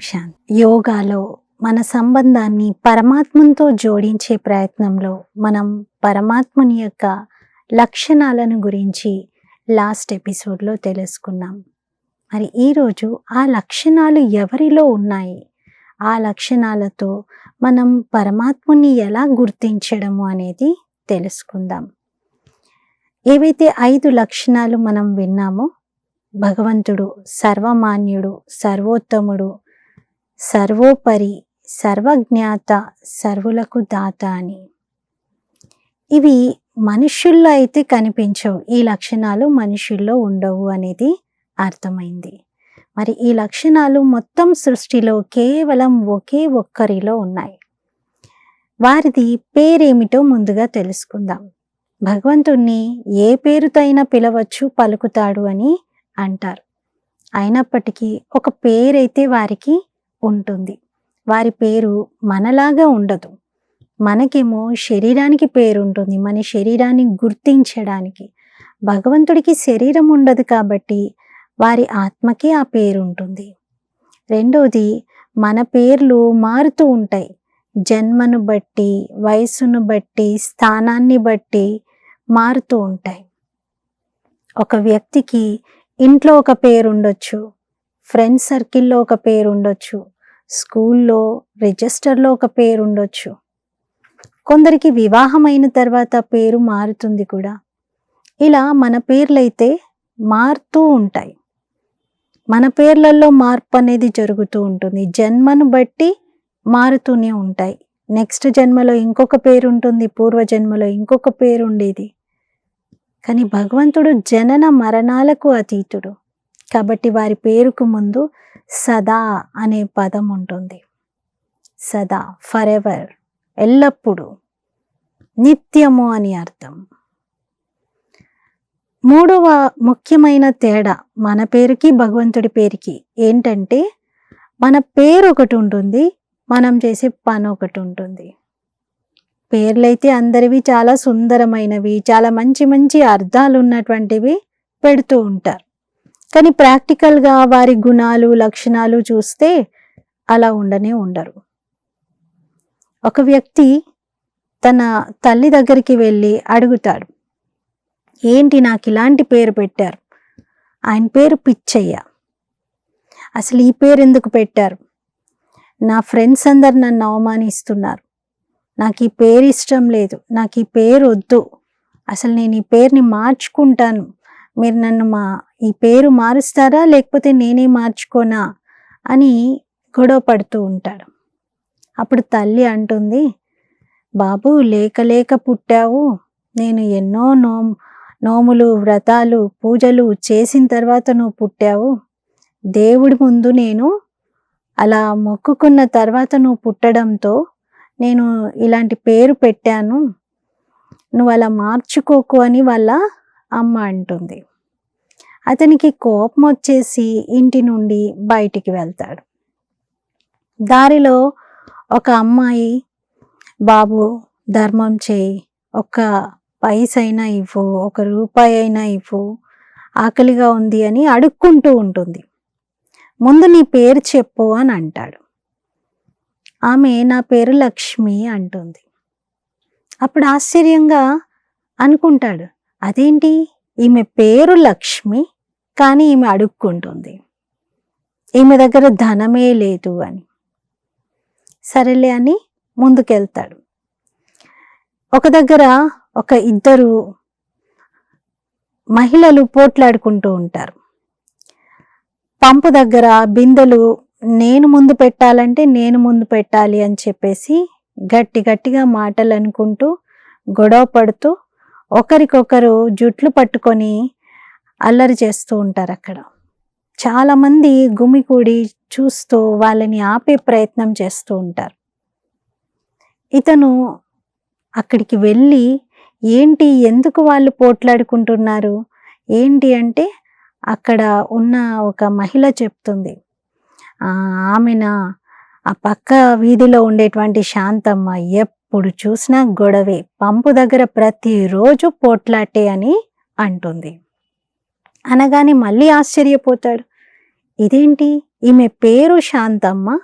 శాంతి యోగాలో మన సంబంధాన్ని పరమాత్మతో జోడించే ప్రయత్నంలో మనం పరమాత్మని యొక్క లక్షణాలను గురించి లాస్ట్ ఎపిసోడ్లో తెలుసుకున్నాం. మరి ఈరోజు ఆ లక్షణాలు ఎవరిలో ఉన్నాయి? ఆ లక్షణాలతో మనం పరమాత్మని ఎలా గుర్తించడము అనేది తెలుసుకుందాం. ఏవైతే ఐదు లక్షణాలు మనం విన్నామో భగవంతుడు సర్వమాన్యుడు సర్వోత్తముడు సర్వోపరి సర్వజ్ఞాత సర్వులకు దాత అని. ఇవి మనుషుల్లో అయితే కనిపించవు. ఈ లక్షణాలు మనుషుల్లో ఉండవు అనేది అర్థమైంది. మరి ఈ లక్షణాలు మొత్తం సృష్టిలో కేవలం ఒకే ఒక్కరిలో ఉన్నాయి. వారిది పేరేమిటో ముందుగా తెలుసుకుందాం. భగవంతుణ్ణి ఏ పేరుతో అయినా పిలవచ్చు పలుకుతాడు అని అంటారు. అయినప్పటికీ ఒక పేరైతే వారికి ఉంటుంది. వారి పేరు మనలాగా ఉండదు. మనకేమో శరీరానికి పేరు ఉంటుంది. మన శరీరాన్ని గుర్తించడానికి. భగవంతుడికి శరీరం ఉండదు కాబట్టి వారి ఆత్మకే ఆ పేరు ఉంటుంది. రెండోది మన పేర్లు మారుతూ ఉంటాయి. జన్మను బట్టి వయసును బట్టి స్థానాన్ని బట్టి మారుతూ ఉంటాయి. ఒక వ్యక్తికి ఇంట్లో ఒక పేరు ఉండొచ్చు. ఫ్రెండ్స్ సర్కిల్లో ఒక పేరు ఉండొచ్చు స్కూల్లో రిజిస్టర్లో ఒక పేరు ఉండొచ్చు కొందరికి వివాహమైన తర్వాత పేరు మారుతుంది కూడా. ఇలా మన పేర్లైతే మారుతూ ఉంటాయి. మన పేర్లలో మార్పు అనేది జరుగుతూ ఉంటుంది. జన్మను బట్టి మారుతూనే ఉంటాయి. నెక్స్ట్ జన్మలో ఇంకొక పేరు ఉంటుంది పూర్వ జన్మలో ఇంకొక పేరు ఉండేది కానీ భగవంతుడు జనన మరణాలకు అతీతుడు. కాబట్టి వారి పేరుకు ముందు సదా అనే పదం ఉంటుంది. సదా ఫర్ ఎవర్ ఎల్లప్పుడూ నిత్యము అని అర్థం. మూడవ ముఖ్యమైన తేడా మన పేరుకి భగవంతుడి పేరుకి ఏంటంటే మన పేరు ఒకటి ఉంటుంది మనం చేసే పని ఒకటి ఉంటుంది. పేర్లైతే అందరివి చాలా సుందరమైనవి చాలా మంచి మంచి అర్థాలు ఉన్నటువంటివి పెడుతూ ఉంటారు. కానీ ప్రాక్టికల్గా వారి గుణాలు లక్షణాలు చూస్తే అలా ఉండనే ఉండరు. ఒక వ్యక్తి తన తల్లి దగ్గరికి వెళ్ళి అడుగుతాడు ఏంటి నాకు ఇలాంటి పేరు పెట్టారు? ఆయన పేరు పిచ్చయ్య. అసలు ఈ పేరు ఎందుకు పెట్టారు? నా ఫ్రెండ్స్ అందరు నన్ను అవమానిస్తున్నారు. నాకు ఈ పేరు ఇష్టం లేదు. నాకు ఈ పేరు వద్దు. అసలు నేను ఈ పేరుని మార్చుకుంటాను. మీరు నన్ను మా ఈ పేరు మారుస్తారా? లేకపోతే నేనే మార్చుకోనా? అని గొడవ పడుతూ ఉంటాడు. అప్పుడు తల్లి అంటుంది బాబు లేక లేక పుట్టావు. నేను ఎన్నో నో నోములు వ్రతాలు పూజలు చేసిన తర్వాత నువ్వు పుట్టావు. దేవుడి ముందు నేను అలా మొక్కుకున్న తర్వాత నువ్వు పుట్టడంతో నేను ఇలాంటి పేరు పెట్టాను. నువ్వు అలా మార్చుకోకు అని వాళ్ళ అమ్మ అంటుంది. అతనికి కోపం వచ్చేసి ఇంటి నుండి బయటికి వెళ్తాడు. దారిలో ఒక అమ్మాయి బాబు ధర్మం చేయి. ఒక పైసైనా ఇవ్వు. ఒక రూపాయి అయినా ఇవ్వు. ఆకలిగా ఉంది అని అడుక్కుంటూ ఉంటుంది. ముందు నీ పేరు చెప్పు అని అంటాడు. ఆమె నా పేరు లక్ష్మి అంటుంది. అప్పుడు ఆశ్చర్యంగా అనుకుంటాడు. అదేంటి? ఈమె పేరు లక్ష్మి కానీ ఈమె అడుక్కుంటుంది. ఈమె దగ్గర ధనమే లేదు అని. సరేలే అని ముందుకెళ్తాడు. ఒక దగ్గర ఒక ఇద్దరు మహిళలు పోట్లాడుకుంటూ ఉంటారు. పంపు దగ్గర బిందెలు నేను ముందు పెట్టాలంటే నేను ముందు పెట్టాలి అని చెప్పేసి గట్టి గట్టిగా మాటలు అనుకుంటూ గొడవ పడుతూ ఒకరికొకరు జుట్లు పట్టుకొని అల్లరి చేస్తూ ఉంటారు అక్కడ. చాలామంది గుమికూడి చూస్తూ వాళ్ళని ఆపే ప్రయత్నం చేస్తూ ఉంటారు. ఇతను అక్కడికి వెళ్ళి ఏంటి ఎందుకు వాళ్ళు పోట్లాడుకుంటున్నారు? ఏంటి అంటే అక్కడ ఉన్న ఒక మహిళ చెప్తుంది. ఆమెన? ఆ పక్క వీధిలో ఉండేటువంటి శాంతమ్మ ఎప్పుడు చూసినా గొడవే. పంపు దగ్గర ప్రతిరోజు పోట్లాటే అని అంటుంది. అనగానే మళ్ళీ ఆశ్చర్యపోతాడు. ఇదేంటి? ఈమె పేరు శాంతమ్మ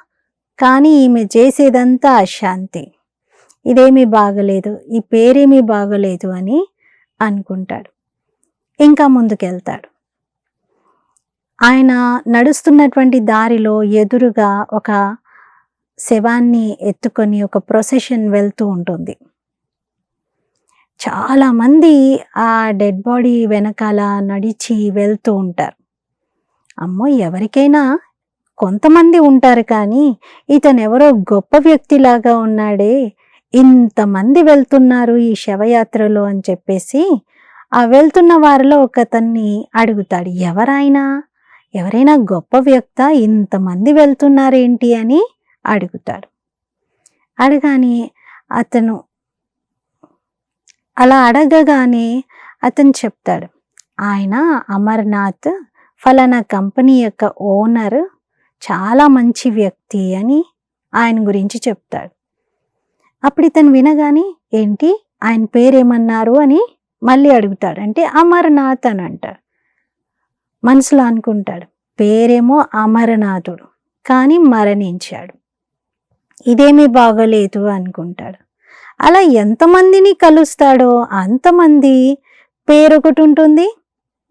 కానీ ఈమె చేసేదంతా అశాంతి. ఇదేమీ బాగలేదు ఈ పేరేమీ బాగలేదు అని అనుకుంటాడు. ఇంకా ముందుకెళ్తాడు. ఆయన నడుస్తున్నటువంటి దారిలో ఎదురుగా ఒక శవాన్ని ఎత్తుకొని ఒక ప్రొసెషన్ వెళ్తూ ఉంటుంది. చాలామంది ఆ డెడ్ బాడీ వెనకాల నడిచి వెళ్తూ ఉంటారు. అమ్మో ఎవరికైనా కొంతమంది ఉంటారు కానీ ఇతను ఎవరో గొప్ప వ్యక్తిలాగా ఉన్నాడే ఇంతమంది వెళ్తున్నారు ఈ శవయాత్రలో అని చెప్పేసి ఆ వెళ్తున్న వారిలో ఒకతన్ని అడుగుతాడు ఎవరైనా ఎవరైనా గొప్ప వ్యక్త? ఇంతమంది వెళ్తున్నారేంటి? అని అడుగుతాడు. అడగానే అతను అలా అడగగానే అతను చెప్తాడు. ఆయన అమర్నాథ్ ఫలానా కంపెనీ యొక్క ఓనర్ చాలా మంచి వ్యక్తి అని ఆయన గురించి చెప్తాడు. అప్పుడు ఇతను వినగానే ఏంటి? ఆయన పేరేమన్నారు? అని మళ్ళీ అడుగుతాడు. అంటే అమర్నాథ్ అని అంటాడు మనసులో అనుకుంటాడు పేరేమో అమరనాథుడు కానీ మరణించాడు. ఇదేమీ బాగలేదు అనుకుంటాడు. అలా ఎంతమందిని కలుస్తాడో అంతమంది పేరు ఒకటి ఉంటుంది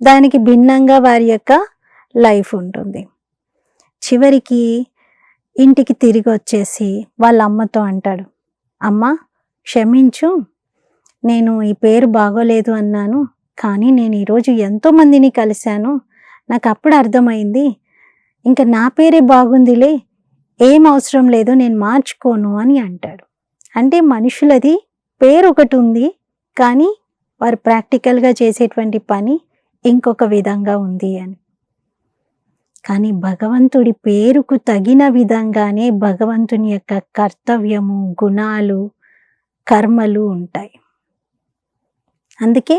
దానికి భిన్నంగా వారి యొక్క లైఫ్ ఉంటుంది. చివరికి ఇంటికి తిరిగి వచ్చేసి వాళ్ళ అమ్మతో అంటాడు అమ్మ క్షమించు నేను ఈ పేరు బాగోలేదు అన్నాను కానీ నేను ఈరోజు ఎంతో మందిని కలిశాను నాకు అప్పుడు అర్థమైంది ఇంకా నా పేరే బాగుందిలే ఏం అవసరం లేదు నేను మార్చుకోను అని అంటాడు. అంటే మనుషులది పేరు ఒకటి ఉంది కానీ వారు ప్రాక్టికల్గా చేసేటువంటి పని ఇంకొక విధంగా ఉంది అని. కానీ భగవంతుడి పేరుకు తగిన విధంగానే భగవంతుని యొక్క కర్తవ్యము గుణాలు కర్మలు ఉంటాయి. అందుకే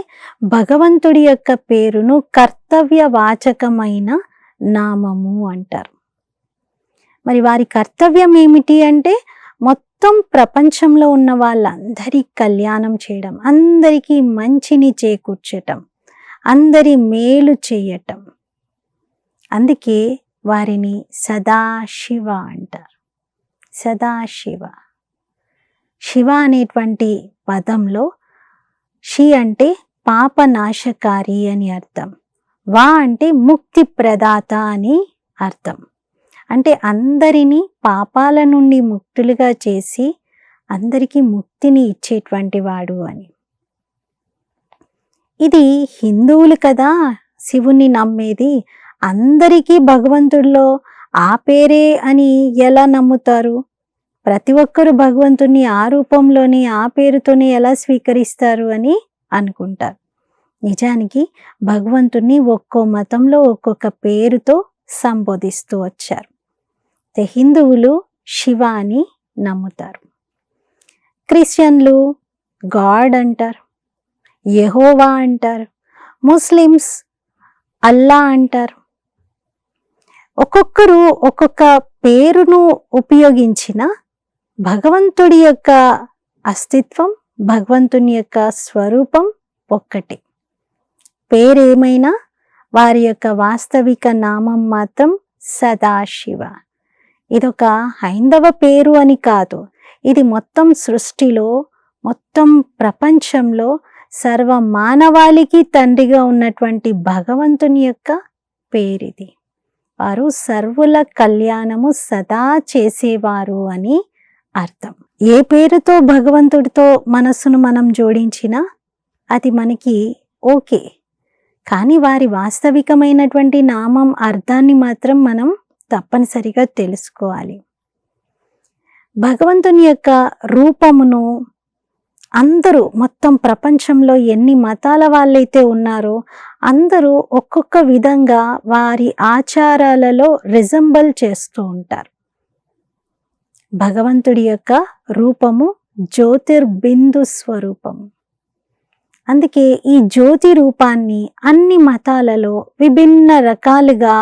భగవంతుడి యొక్క పేరును కర్తవ్య వాచకమైన నామము అంటారు. మరి వారి కర్తవ్యం ఏమిటి అంటే మొత్తం ప్రపంచంలో ఉన్న వాళ్ళందరి కళ్యాణం చేయడం అందరికీ మంచిని చేకూర్చటం అందరి మేలు చేయటం. అందుకే వారిని సదాశివ అంటారు. సదాశివ. శివ అనేటువంటి పదంలో షి అంటే పాపనాశకారి అని అర్థం. వా అంటే ముక్తి ప్రదాత అని అర్థం. అంటే అందరినీ పాపాల నుండి ముక్తులుగా చేసి అందరికీ ముక్తిని ఇచ్చేటువంటి వాడు అని. ఇది హిందువులు కదా శివుణ్ణి నమ్మేది. అందరికీ భగవంతుడిలో ఆ పేరే అని ఎలా నమ్ముతారు? ప్రతి ఒక్కరు భగవంతుని ఆ రూపంలోని ఆ పేరుతోనే ఎలా స్వీకరిస్తారు అని అనుకుంటారు. నిజానికి భగవంతుణ్ణి ఒక్కో మతంలో ఒక్కొక్క పేరుతో సంబోధిస్తూ వచ్చారు. హిందువులు శివ అని నమ్ముతారు. క్రిస్టియన్లు గాడ్ అంటారు యహోవా అంటారు ముస్లిమ్స్ అల్లా అంటారు. ఒక్కొక్కరు ఒక్కొక్క పేరును ఉపయోగించిన భగవంతుడి యొక్క అస్తిత్వం భగవంతుని యొక్క స్వరూపం ఒక్కటి. పేరేమైనా వారి యొక్క వాస్తవిక నామం మాత్రం సదాశివ. ఇదొక హైందవ పేరు అని కాదు. ఇది మొత్తం సృష్టిలో మొత్తం ప్రపంచంలో సర్వ మానవాళికి తండ్రిగా ఉన్నటువంటి భగవంతుని యొక్క పేరిది. వారు సర్వుల కళ్యాణము సదా చేసేవారు అని అర్థం. ఏ పేరుతో భగవంతుడితో మనస్సును మనం జోడించినా అది మనకి ఓకే. కానీ వారి వాస్తవికమైనటువంటి నామం అర్థాన్ని మాత్రం మనం తప్పనిసరిగా తెలుసుకోవాలి. భగవంతుని యొక్క రూపమును అందరూ మొత్తం ప్రపంచంలో ఎన్ని మతాల వాళ్ళైతే ఉన్నారో అందరూ ఒక్కొక్క విధంగా వారి ఆచారాలలో రిజంబల్ చేస్తూ ఉంటారు. భగవంతుడి యొక్క రూపము జ్యోతిర్బిందు స్వరూపము అందుకే ఈ జ్యోతి రూపాన్ని అన్ని మతాలలో విభిన్న రకాలుగా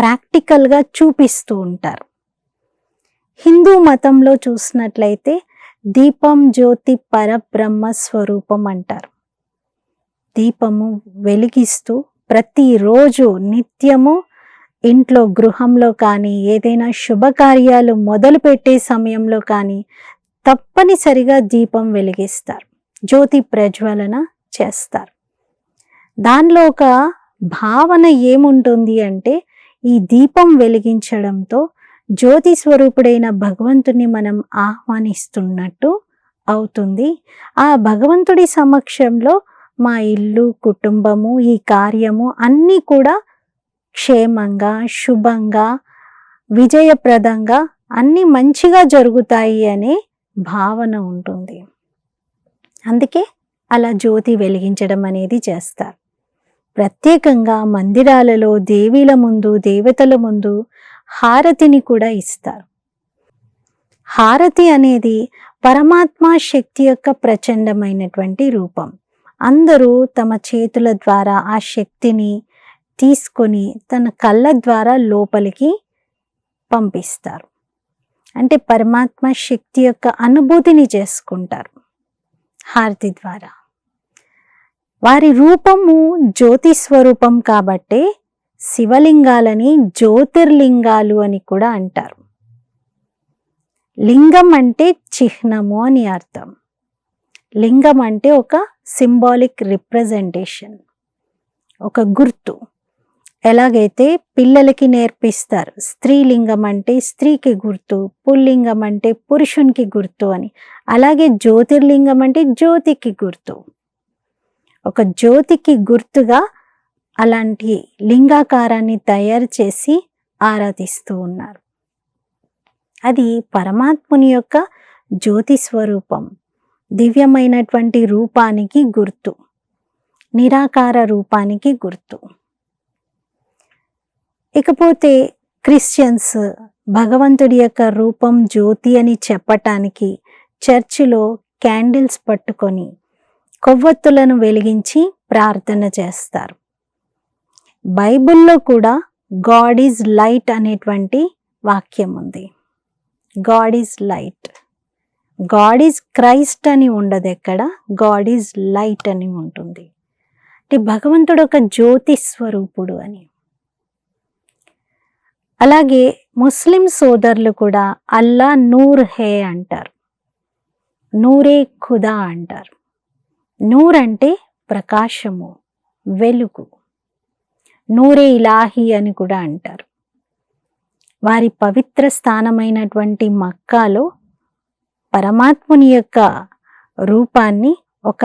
ప్రాక్టికల్గా చూపిస్తూ ఉంటారు. హిందూ మతంలో చూసినట్లయితే దీపం జ్యోతి పరబ్రహ్మ స్వరూపం అంటారు. దీపము వెలిగిస్తూ ప్రతిరోజు నిత్యము ఇంట్లో గృహంలో కానీ ఏదైనా శుభకార్యాలు మొదలుపెట్టే సమయంలో కానీ తప్పనిసరిగా దీపం వెలిగిస్తారు. జ్యోతి ప్రజ్వలన చేస్తారు. దానిలో ఒక భావన ఏముంటుంది అంటే ఈ దీపం వెలిగించడంతో జ్యోతి స్వరూపుడైన భగవంతుని మనం ఆహ్వానిస్తున్నట్టు అవుతుంది. ఆ భగవంతుడి సమక్షంలో మా ఇల్లు కుటుంబము ఈ కార్యము అన్నీ కూడా క్షేమంగా శుభంగా విజయప్రదంగా అన్నీ మంచిగా జరుగుతాయి అనే భావన ఉంటుంది. అందుకే అలా జ్యోతి వెలిగించడం అనేది చేస్తారు. ప్రత్యేకంగా మందిరాలలో దేవీల ముందు దేవతల ముందు హారతిని కూడా ఇస్తారు. హారతి అనేది పరమాత్మ శక్తి యొక్క ప్రచండమైనటువంటి రూపం. అందరూ తమ చేతుల ద్వారా ఆ శక్తిని తీసుకొని తన కళ్ళ ద్వారా లోపలికి పంపిస్తారు. అంటే పరమాత్మ శక్తి యొక్క అనుభూతిని చేసుకుంటారు హారతి ద్వారా. వారి రూపము జ్యోతి స్వరూపం కాబట్టే శివలింగాలని జ్యోతిర్లింగాలు అని కూడా అంటారు. లింగం అంటే చిహ్నము అని అర్థం. లింగం అంటే ఒక సింబాలిక్ రిప్రజెంటేషన్ ఒక గుర్తు. ఎలాగైతే పిల్లలకి నేర్పిస్తారు స్త్రీలింగం అంటే స్త్రీకి గుర్తు పుల్లింగం అంటే పురుషునికి గుర్తు అని అలాగే జ్యోతిర్లింగం అంటే జ్యోతికి గుర్తు. ఒక జ్యోతికి గుర్తుగా అలాంటి లింగాకారాన్ని తయారు చేసి ఆరాధిస్తూ ఉన్నారు. అది పరమాత్ముని యొక్క జ్యోతి స్వరూపం. దివ్యమైనటువంటి రూపానికి గుర్తు. నిరాకార రూపానికి గుర్తు. ఇకపోతే క్రిస్టియన్స్ భగవంతుడి యొక్క రూపం జ్యోతి అని చెప్పటానికి చర్చిలో క్యాండిల్స్ పట్టుకొని కొవ్వొత్తులను వెలిగించి ప్రార్థన చేస్తారు. బైబిల్లో కూడా గాడ్ ఈజ్ లైట్ అనేటువంటి వాక్యం ఉంది. God is light God is Christ అని ఉండదు ఎక్కడ? గాడ్ ఈజ్ లైట్ అని ఉంటుంది. అంటే భగవంతుడు ఒక జ్యోతి స్వరూపుడు అని. అలాగే ముస్లిం సోదరులు కూడా అల్లా నూర్ హే అంటారు. నూరే ఖుదా అంటారు. నూరంటే అంటే ప్రకాశము వెలుగు. నూరే ఇలాహి అని కూడా అంటారు. వారి పవిత్ర స్థానమైనటువంటి మక్కాలో పరమాత్ముని యొక్క రూపాన్ని ఒక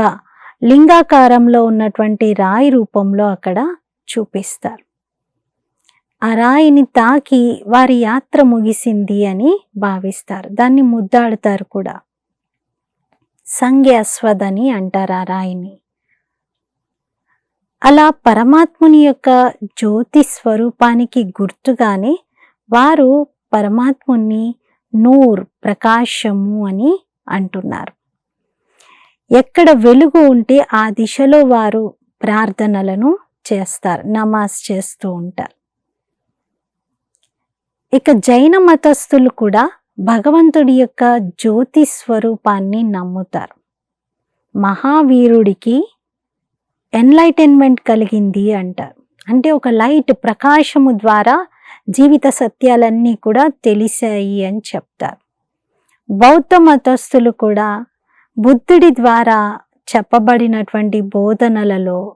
లింగాకారంలో ఉన్నటువంటి రాయి రూపంలో అక్కడ చూపిస్తారు. ఆ రాయిని తాకి వారి యాత్ర ముగిసింది అని భావిస్తారు. దాన్ని ముద్దాడుతారు కూడా. సంగ్య అశ్వదని అంటారు ఆ రాయిని. అలా పరమాత్ముని యొక్క జ్యోతి స్వరూపానికి గుర్తుగానే వారు పరమాత్ముని నూర్ ప్రకాశము అని అంటున్నారు. ఎక్కడ వెలుగు ఉంటే ఆ దిశలో వారు ప్రార్థనలను చేస్తారు నమాజ్ చేస్తూ ఉంటారు. ఇక జైన మతస్థులు కూడా భగవంతుడి యొక్క జ్యోతి స్వరూపాన్ని నమ్ముతారు. మహావీరుడికి ఎన్లైటైన్మెంట్ కలిగింది అంటారు. అంటే ఒక లైట్ ప్రకాశము ద్వారా జీవిత సత్యాలన్నీ కూడా తెలిసాయి అని చెప్తారు. బౌద్ధ మతస్థులు కూడా బుద్ధుడి ద్వారా చెప్పబడినటువంటి బోధనలలో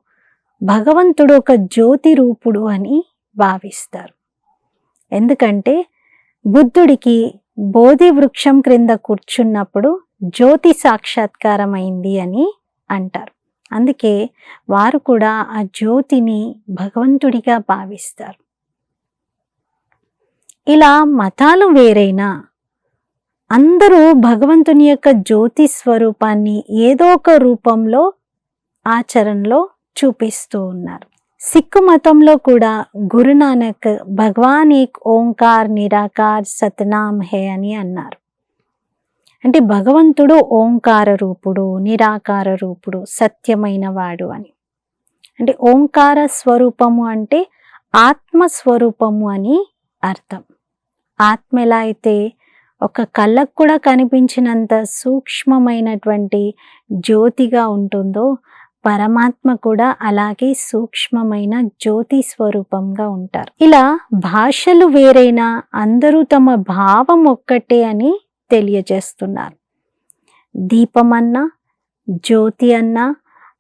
భగవంతుడు ఒక జ్యోతి రూపుడు అని భావిస్తారు. ఎందుకంటే బుద్ధుడికి బోధి వృక్షం క్రింద కూర్చున్నప్పుడు జ్యోతి సాక్షాత్కారం అయింది అని అంటారు. అందుకే వారు కూడా ఆ జ్యోతిని భగవంతుడిగా భావిస్తారు. ఇలా మతాలు వేరైనా అందరూ భగవంతుని యొక్క జ్యోతి స్వరూపాన్ని ఏదో ఒక రూపంలో ఆచరణలో చూపిస్తూ ఉన్నారు. సిక్కు మతంలో కూడా గురునానక్ భగవాన్ ఏక్ ఓంకార్ నిరాకార్ సతనామ్ హే అని అన్నారు. అంటే భగవంతుడు ఓంకార రూపుడు నిరాకార రూపుడు సత్యమైన వాడు అని. అంటే ఓంకార స్వరూపము అంటే ఆత్మ స్వరూపము అని అర్థం. ఆత్మ ఎలా అయితే ఒక కళ్ళకు కూడా కనిపించినంత సూక్ష్మమైనటువంటి జ్యోతిగా ఉంటుందో పరమాత్మ కూడా అలాగే సూక్ష్మమైన జ్యోతి స్వరూపంగా ఉంటారు. ఇలా భాషలు వేరైనా అందరూ తమ భావం ఒక్కటే అని తెలియజేస్తున్నారు. దీపం అన్నా జ్యోతి అన్నా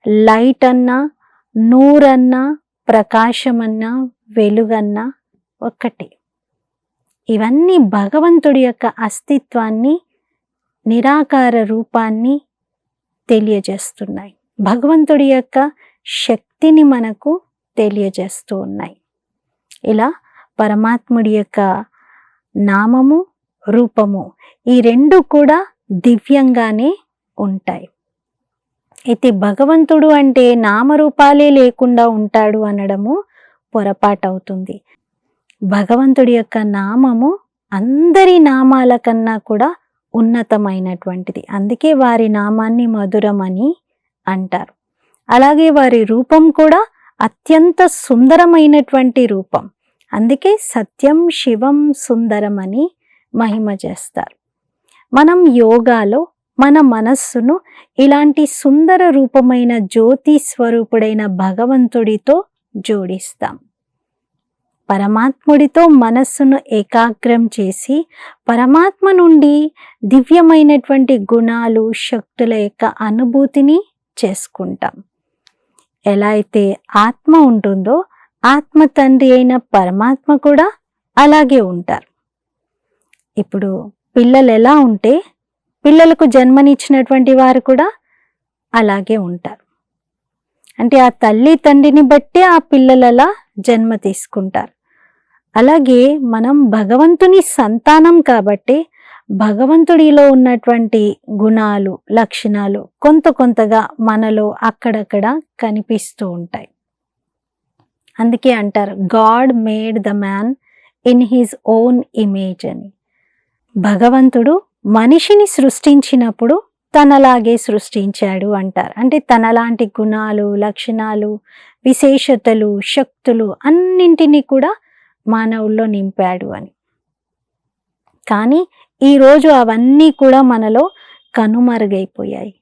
లైట్ అన్నా నూరన్నా ప్రకాశమన్నా వెలుగన్నా ఒక్కటే. ఇవన్నీ భగవంతుడి యొక్క అస్తిత్వాన్ని నిరాకార రూపాన్ని తెలియజేస్తున్నాయి. భగవంతుడి యొక్క శక్తిని మనకు తెలియజేస్తూ ఉన్నాయి. ఇలా పరమాత్ముడి యొక్క నామము రూపము ఈ రెండు కూడా దివ్యంగానే ఉంటాయి. అయితే భగవంతుడు అంటే నామరూపాలే లేకుండా ఉంటాడు అనడము పొరపాటవుతుంది. భగవంతుడి యొక్క నామము అందరి నామాల కన్నా కూడా ఉన్నతమైనటువంటిది. అందుకే వారి నామాన్ని మధురమని అంటారు. అలాగే వారి రూపం కూడా అత్యంత సుందరమైనటువంటి రూపం. అందుకే సత్యం శివం సుందరం అని మహిమ చేస్తారు. మనం యోగాలో మన మనస్సును ఇలాంటి సుందర రూపమైన జ్యోతి స్వరూపుడైన భగవంతుడితో జోడిస్తాం. పరమాత్ముడితో మనస్సును ఏకాగ్రం చేసి పరమాత్మ నుండి దివ్యమైనటువంటి గుణాలు శక్తుల యొక్క అనుభూతిని చేసుకుంటాం. ఎలా అయితే ఆత్మ ఉంటుందో ఆత్మ తండ్రి అయిన పరమాత్మ కూడా అలాగే ఉంటారు. ఇప్పుడు పిల్లలు ఎలా ఉంటే పిల్లలకు జన్మనిచ్చినటువంటి వారు కూడా అలాగే ఉంటారు. అంటే ఆ తల్లి తండ్రిని బట్టి ఆ పిల్లలలా జన్మ తీసుకుంటారు. అలాగే మనం భగవంతుని సంతానం కాబట్టి భగవంతుడిలో ఉన్నటువంటి గుణాలు లక్షణాలు కొంత కొంతగా మనలో అక్కడక్కడ కనిపిస్తూ ఉంటాయి. అందుకే అంటారు God made the man in his own image అని. భగవంతుడు మనిషిని సృష్టించినప్పుడు తనలాగే సృష్టించాడు అంటారు. అంటే తనలాంటి గుణాలు లక్షణాలు విశేషతలు శక్తులు అన్నింటినీ కూడా మానవుల్లో నింపాడు అని. కానీ ఈరోజు అవన్నీ కూడా మనలో కనుమరుగైపోయాయి.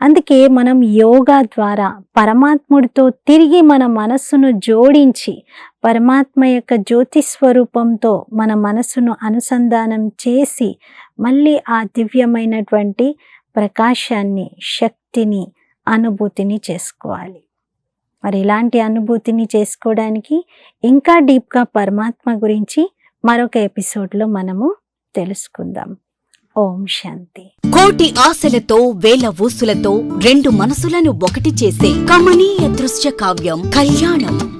అందుకే మనం యోగా ద్వారా పరమాత్ముడితో తిరిగి మన మనస్సును జోడించి పరమాత్మ యొక్క జ్యోతి స్వరూపంతో మన మనస్సును అనుసంధానం చేసి మళ్ళీ ఆ దివ్యమైనటువంటి ప్రకాశాన్ని శక్తిని అనుభూతిని చేసుకోవాలి. మరి ఇలాంటి అనుభూతిని చేసుకోవడానికి ఇంకా డీప్గా పరమాత్మ గురించి మరొక ఎపిసోడ్లో మనము తెలుసుకుందాం. ఓం శాంతి. కోటి ఆశలతో వేల ఊసులతో రెండు మనసులను ఒకటి చేసే కమనీయ దృశ్య కావ్యం కళ్యాణం.